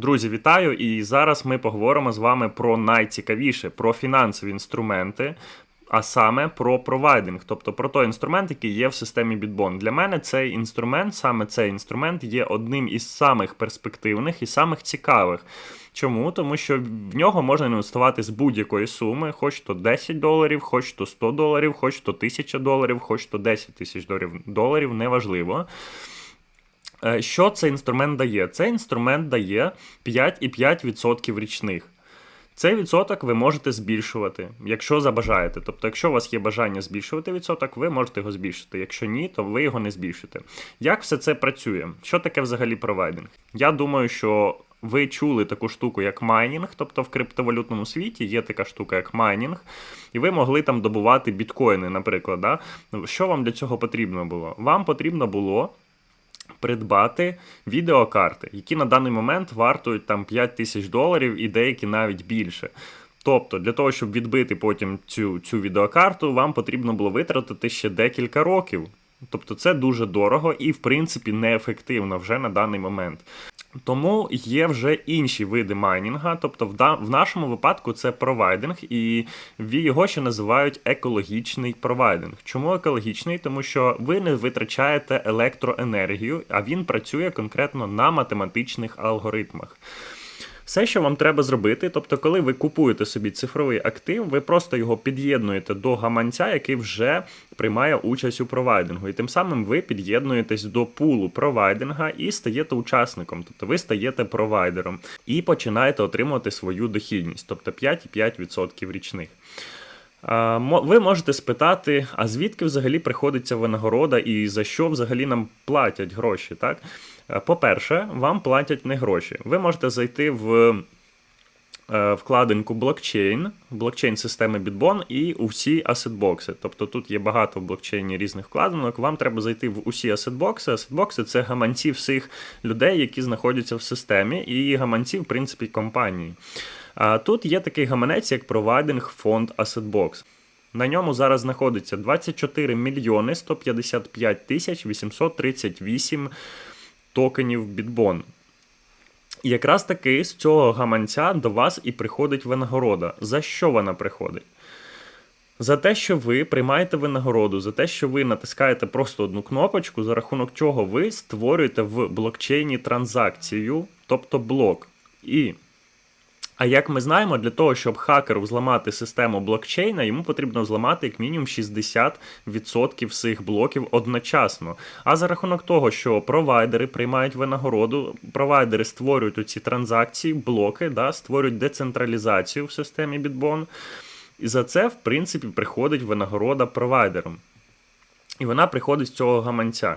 Друзі, вітаю! І зараз ми поговоримо з вами про найцікавіше про фінансові інструменти, а саме про провайдинг, тобто про той інструмент, який є в системі Bitbon. Для мене цей інструмент, саме цей інструмент, є одним із самих перспективних і самих цікавих. Чому? Тому що в нього можна інвестувати з будь-якої суми, хоч то 10 доларів, хоч то 100 доларів, хоч то 1000 доларів, хоч то 10 тисяч доларів, неважливо. Е, що цей інструмент дає? Цей інструмент дає 5,5% річних. Цей відсоток ви можете збільшувати, якщо забажаєте. Тобто, якщо у вас є бажання збільшувати відсоток, ви можете його збільшити. Якщо ні, то ви його не збільшите. Як все це працює? Що таке взагалі провайдинг? Я думаю, що ви чули таку штуку, як майнінг, тобто в криптовалютному світі є така штука, як майнінг, і ви могли там добувати біткоїни, наприклад. Да? Що вам для цього потрібно було? Вам потрібно було придбати відеокарти, які на даний момент вартують там 5 тисяч доларів і деякі навіть більше. Тобто, для того, щоб відбити потім цю, цю відеокарту, вам потрібно було витратити ще декілька років. Тобто це дуже дорого і, в принципі, неефективно вже на даний момент. Тому є вже інші види майнінга, тобто в нашому випадку це провайдинг, і його ще називають екологічний провайдинг. Чому екологічний? Тому що ви не витрачаєте електроенергію, а він працює конкретно на математичних алгоритмах. Все, що вам треба зробити, тобто, коли ви купуєте собі цифровий актив, ви просто його під'єднуєте до гаманця, який вже приймає участь у провайдингу. І тим самим ви під'єднуєтесь до пулу провайдинга і стаєте учасником, тобто ви стаєте провайдером і починаєте отримувати свою дохідність, тобто 5,5% річних. Ви можете спитати, а звідки взагалі приходиться винагорода і за що взагалі нам платять гроші? так? Е, по-перше, вам платять не гроші. Ви можете зайти в е, вкладинку блокчейн, блокчейн системи Bitbon і у всі асетбокси. Тобто тут є багато в блокчейні різних вкладинок. Вам треба зайти в усі асетбокси. Асетбокси це гаманці всіх людей, які знаходяться в системі, і гаманці, в принципі, компанії. Тут є такий гаманець, як провайдинг фонд Assetbox. На ньому зараз знаходиться 24 мільйони 155 тисяч 838 токенів Bitbon. Якраз таки з цього гаманця до вас і приходить винагорода. За що вона приходить? За те, що ви приймаєте винагороду, за те, що ви натискаєте просто одну кнопочку, за рахунок чого ви створюєте в блокчейні транзакцію, тобто блок. І а як ми знаємо, для того, щоб хакеру взламати систему блокчейна, йому потрібно зламати як мінімум 60% всіх блоків одночасно. А за рахунок того, що провайдери приймають винагороду, провайдери створюють оці транзакції, блоки, да, створюють децентралізацію в системі Bitbon. І за це, в принципі, приходить винагорода провайдерам. І вона приходить з цього гаманця.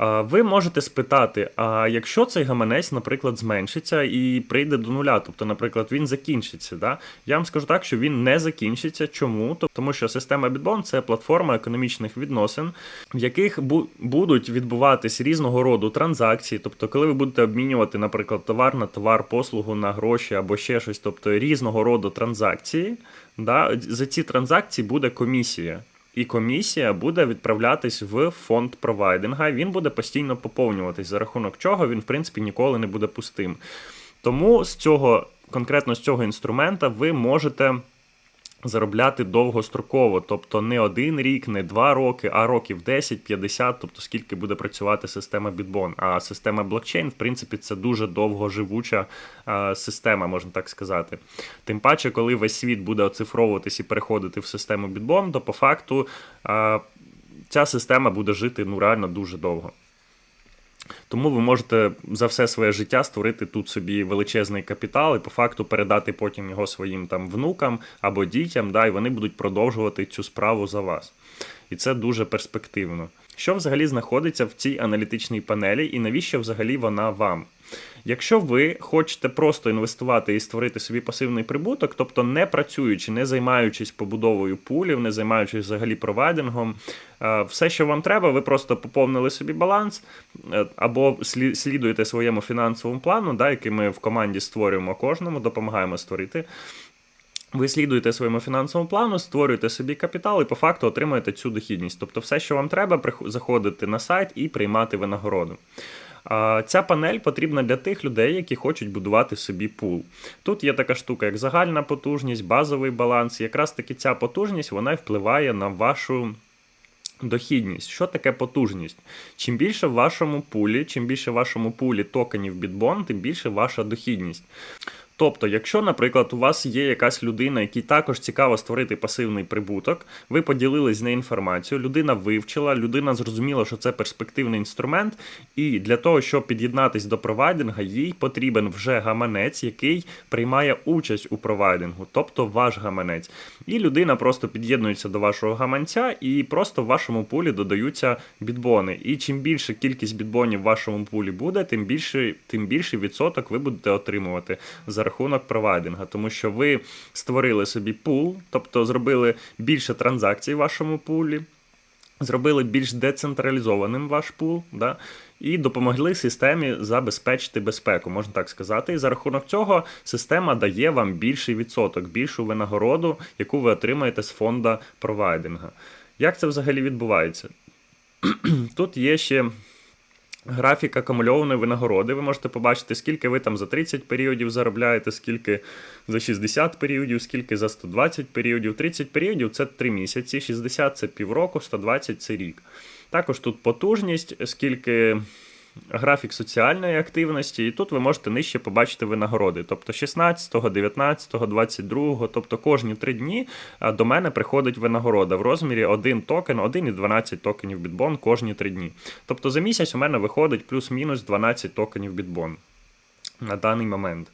Ви можете спитати, а якщо цей гаманець, наприклад, зменшиться і прийде до нуля, тобто, наприклад, він закінчиться. Да? Я вам скажу так, що він не закінчиться. Чому? Тому що система Bitbon – це платформа економічних відносин, в яких будуть відбуватись різного роду транзакції. Тобто, коли ви будете обмінювати, наприклад, товар на товар, послугу на гроші або ще щось, тобто різного роду транзакції, да? за ці транзакції буде комісія і комісія буде відправлятись в фонд провайдинга. Він буде постійно поповнюватись, за рахунок чого він, в принципі, ніколи не буде пустим. Тому з цього, конкретно з цього інструмента, ви можете заробляти довгостроково, тобто не один рік, не два роки, а років 10-50, тобто скільки буде працювати система Bitbon. А система блокчейн, в принципі, це дуже довгоживуча а, система, можна так сказати. Тим паче, коли весь світ буде оцифровуватись і переходити в систему Bitbon, то по факту а, ця система буде жити ну реально дуже довго. Тому ви можете за все своє життя створити тут собі величезний капітал і по факту передати потім його своїм там внукам або дітям, да, і вони будуть продовжувати цю справу за вас. І це дуже перспективно. Що взагалі знаходиться в цій аналітичній панелі, і навіщо взагалі вона вам? Якщо ви хочете просто інвестувати і створити собі пасивний прибуток, тобто не працюючи, не займаючись побудовою пулів, не займаючись взагалі провайдингом, е, все, що вам треба, ви просто поповнили собі баланс е, або слідуєте своєму фінансовому плану, да, який ми в команді створюємо кожному, допомагаємо створити. Ви слідуєте своєму фінансовому плану, створюєте собі капітал і по факту отримуєте цю дохідність. Тобто, все, що вам треба, заходити на сайт і приймати винагороду. Ця панель потрібна для тих людей, які хочуть будувати собі пул. Тут є така штука, як загальна потужність, базовий баланс. Якраз таки ця потужність вона впливає на вашу. Дохідність. Що таке потужність? Чим більше в вашому пулі, чим більше в вашому пулі токенів Bitbon, тим більше ваша дохідність. Тобто, якщо, наприклад, у вас є якась людина, якій також цікаво створити пасивний прибуток, ви поділились з нею інформацією, людина вивчила, людина зрозуміла, що це перспективний інструмент, і для того, щоб під'єднатись до провайдинга, їй потрібен вже гаманець, який приймає участь у провайдингу, тобто ваш гаманець. І людина просто під'єднується до вашого гаманця, і просто в вашому пулі додаються бітбони. І чим більше кількість бітбонів в вашому пулі буде, тим більше, тим більший відсоток ви будете отримувати за рахунок провайдинга, тому що ви створили собі пул, тобто зробили більше транзакцій в вашому пулі, зробили більш децентралізованим ваш пул. Да? І допомогли системі забезпечити безпеку, можна так сказати. І за рахунок цього система дає вам більший відсоток, більшу винагороду, яку ви отримаєте з фонда провайдинга. Як це взагалі відбувається? Тут є ще Графік акумульованої винагороди. Ви можете побачити, скільки ви там за 30 періодів заробляєте, скільки за 60 періодів, скільки за 120 періодів. 30 періодів це 3 місяці, 60 це півроку, 120 це рік. Також тут потужність, скільки графік соціальної активності, і тут ви можете нижче побачити винагороди. Тобто 16, 19, 22, тобто кожні 3 дні до мене приходить винагорода в розмірі 1 токен, 1 і 12 токенів бітбон кожні 3 дні. Тобто за місяць у мене виходить плюс-мінус 12 токенів бітбон на даний момент.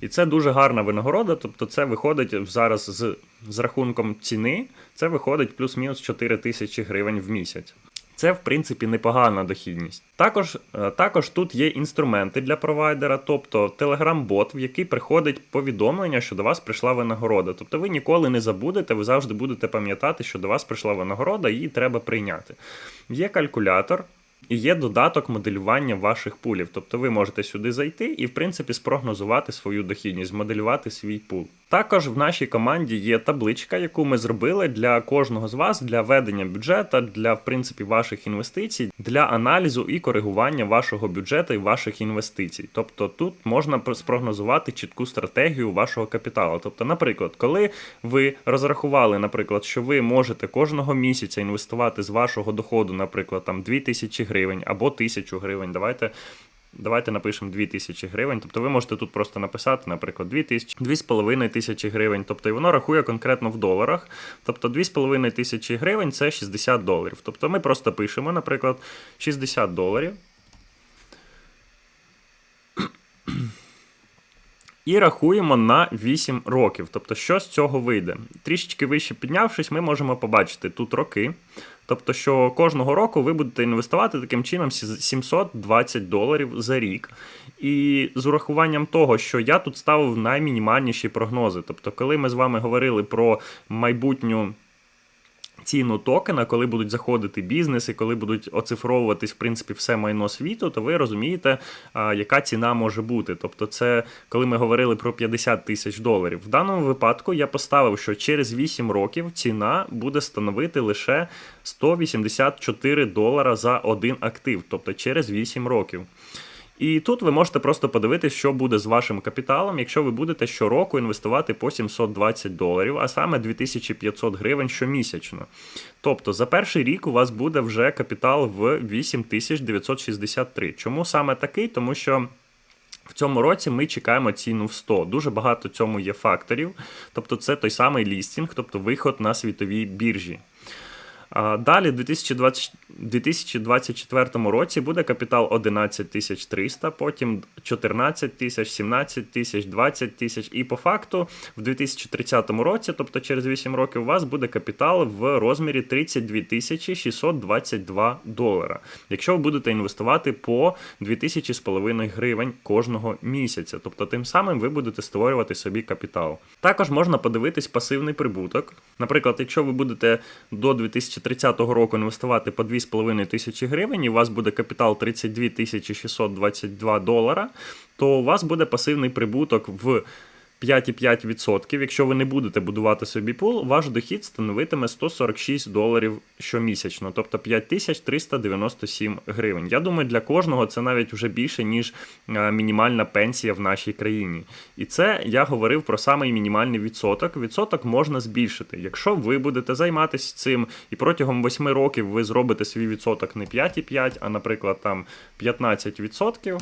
І це дуже гарна винагорода, тобто це виходить зараз з з рахунком ціни, це виходить плюс-мінус 4 тисячі гривень в місяць. Це, в принципі, непогана дохідність. Також е, також тут є інструменти для провайдера, тобто Telegram-бот, в який приходить повідомлення, що до вас прийшла винагорода. Тобто ви ніколи не забудете, ви завжди будете пам'ятати, що до вас прийшла винагорода, її треба прийняти. Є калькулятор. І є додаток моделювання ваших пулів. Тобто ви можете сюди зайти і, в принципі, спрогнозувати свою дохідність, змоделювати свій пул. Також в нашій команді є табличка, яку ми зробили для кожного з вас для ведення бюджету, для в принципі ваших інвестицій, для аналізу і коригування вашого бюджету і ваших інвестицій. Тобто тут можна спрогнозувати чітку стратегію вашого капіталу. Тобто, наприклад, коли ви розрахували, наприклад, що ви можете кожного місяця інвестувати з вашого доходу, наприклад, там 2000 гривень або 1000 гривень. Давайте Давайте напишемо 2000 гривень. Тобто ви можете тут просто написати, наприклад, 2000, 2,5 тисячі гривень. Тобто і воно рахує конкретно в доларах. Тобто 2,5 тисячі гривень це 60 доларів. Тобто ми просто пишемо, наприклад, 60 доларів. І рахуємо на 8 років. Тобто, що з цього вийде? Трішечки вище піднявшись, ми можемо побачити тут роки. Тобто, що кожного року ви будете інвестувати таким чином 720 доларів за рік. І з урахуванням того, що я тут ставив наймінімальніші прогнози. Тобто, коли ми з вами говорили про майбутню ціну токена, коли будуть заходити бізнеси, коли будуть оцифровуватись в принципі все майно світу, то ви розумієте, яка ціна може бути. Тобто, це коли ми говорили про 50 тисяч доларів. В даному випадку я поставив, що через 8 років ціна буде становити лише 184 долара за один актив, тобто через 8 років. І тут ви можете просто подивитися, що буде з вашим капіталом, якщо ви будете щороку інвестувати по 720 доларів, а саме 2500 гривень щомісячно. Тобто за перший рік у вас буде вже капітал в 8963. Чому саме такий? Тому що. В цьому році ми чекаємо ціну в 100. Дуже багато цьому є факторів. Тобто, це той самий лістінг, тобто виход на світовій біржі. Далі, у 2024 році буде капітал 11 300, потім 14 тисяч, 17 тисяч, 20 тисяч. І по факту в 2030 році, тобто через 8 років, у вас буде капітал в розмірі 32 тисячі 622 долара. Якщо ви будете інвестувати по 2000 гривень кожного місяця. Тобто тим самим ви будете створювати собі капітал. Також можна подивитись пасивний прибуток. Наприклад, якщо ви будете до 2030 2030 року інвестувати по 2,5 тисячі гривень, і у вас буде капітал 32 тисячі 622 долара, то у вас буде пасивний прибуток в 5,5%, якщо ви не будете будувати собі пул, ваш дохід становитиме 146 доларів щомісячно, тобто 5397 гривень. Я думаю, для кожного це навіть вже більше, ніж е, мінімальна пенсія в нашій країні. І це я говорив про самий мінімальний відсоток. Відсоток можна збільшити. Якщо ви будете займатися цим і протягом 8 років ви зробите свій відсоток не 5,5, а, наприклад, там 15%,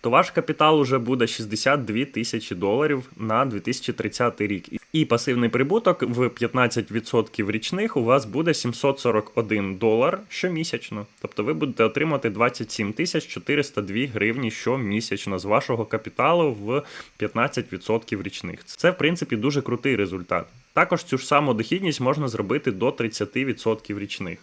то ваш капітал уже буде 62 тисячі доларів на 2030 рік. І пасивний прибуток в 15% річних у вас буде 741 долар щомісячно. Тобто ви будете отримати 27 тисяч 402 гривні щомісячно з вашого капіталу в 15% річних. Це, в принципі, дуже крутий результат. Також цю ж саму дохідність можна зробити до 30% річних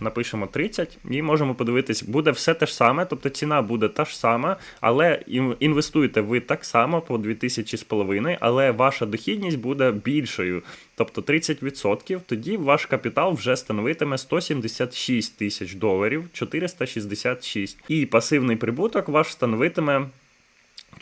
напишемо 30 і можемо подивитись, буде все те ж саме, тобто ціна буде та ж сама, але ін- інвестуєте ви так само по 2000 з половиною, але ваша дохідність буде більшою, тобто 30%, тоді ваш капітал вже становитиме 176 тисяч доларів, 466. І пасивний прибуток ваш становитиме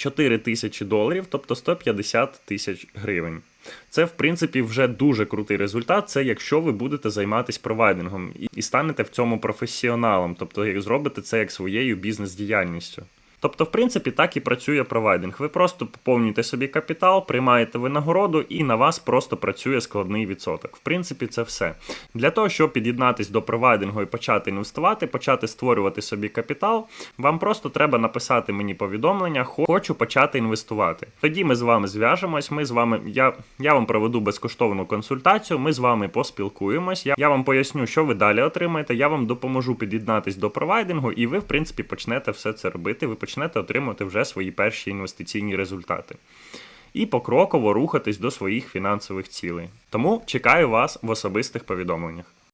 4 тисячі доларів, тобто 150 тисяч гривень. Це, в принципі, вже дуже крутий результат. Це якщо ви будете займатися провайдингом і- станете в цьому професіоналом, тобто зробите це як своєю бізнес-діяльністю. Тобто, в принципі, так і працює провайдинг. Ви просто поповнюєте собі капітал, приймаєте винагороду, і на вас просто працює складний відсоток. В принципі, це все. Для того, щоб під'єднатись до провайдингу і почати інвестувати, почати створювати собі капітал, вам просто треба написати мені повідомлення, хочу почати інвестувати. Тоді ми з вами зв'яжемось. Ми з вами, я, я вам проведу безкоштовну консультацію. Ми з вами поспілкуємось. Я, я вам поясню, що ви далі отримаєте. Я вам допоможу під'єднатись до провайдингу, і ви, в принципі, почнете все це робити. Ви почнете отримувати вже свої перші інвестиційні результати. І покроково рухатись до своїх фінансових цілей. Тому чекаю вас в особистих повідомленнях.